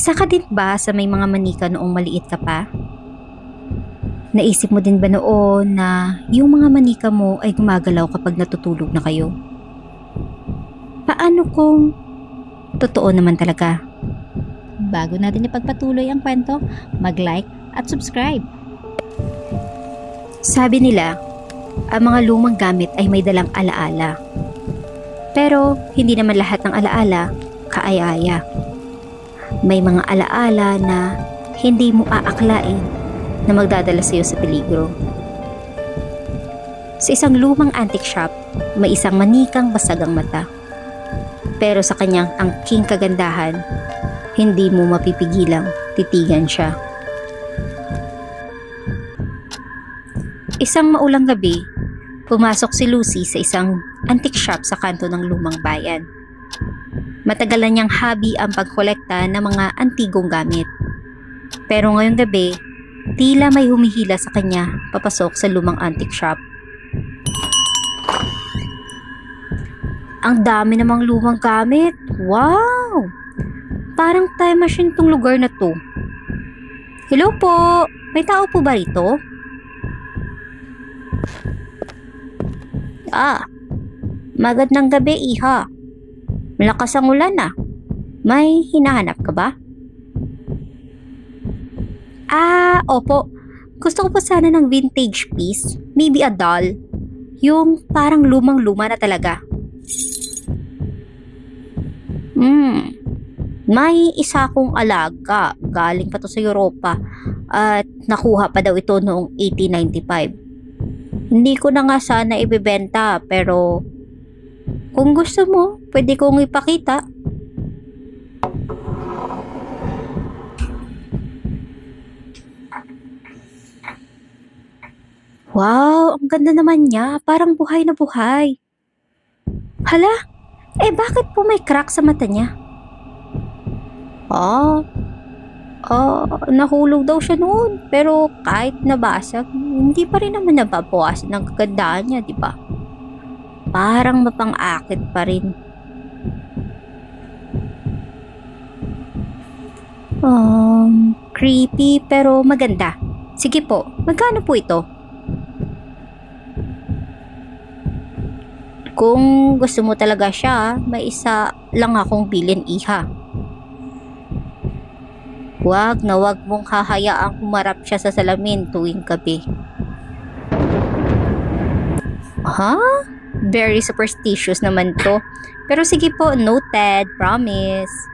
Isa ka din ba sa may mga manika noong maliit ka pa? Naisip mo din ba noon na yung mga manika mo ay gumagalaw kapag natutulog na kayo? Paano kung totoo naman talaga? Bago natin ipagpatuloy ang kwento, mag-like at subscribe. Sabi nila, ang mga lumang gamit ay may dalang alaala. Pero hindi naman lahat ng alaala kaaya-aya. May mga alaala na hindi mo aaklain na magdadala sa iyo sa peligro. Sa isang lumang antique shop, may isang manikang basagang mata. Pero sa kanyang angking kagandahan, hindi mo mapipigilang titigan siya. Isang maulang gabi, pumasok si Lucy sa isang antique shop sa kanto ng lumang bayan. Matagal na niyang hobby ang pagkolekta ng mga antigong gamit. Pero ngayong gabi, tila may humihila sa kanya papasok sa lumang antique shop. Ang dami namang lumang gamit. Wow! Parang time machine tong lugar na to. Hello po! May tao po ba rito? Ah, magandang gabi, iha. Malakas ang ulan ah. May hinahanap ka ba? Ah, opo. Gusto ko po sana ng vintage piece. Maybe a doll. Yung parang lumang-luma na talaga. Hmm. May isa akong alaga. Galing pa to sa Europa. At nakuha pa daw ito noong 1895. Hindi ko na nga sana ibebenta pero kung gusto mo, pwede kong ipakita. Wow, ang ganda naman niya. Parang buhay na buhay. Hala, eh bakit po may crack sa mata niya? Ah, ah, nahulog daw siya noon. Pero kahit nabasag, hindi pa rin naman nababawasan ng kagandahan niya, di ba? Parang mapang-akit pa rin. Um, creepy pero maganda. Sige po, magkano po ito? Kung gusto mo talaga siya, may isa lang akong bilin iha. Huwag na huwag mong hahayaang humarap siya sa salamin tuwing gabi. Ha? Very superstitious naman to. Pero sige po, noted, promise.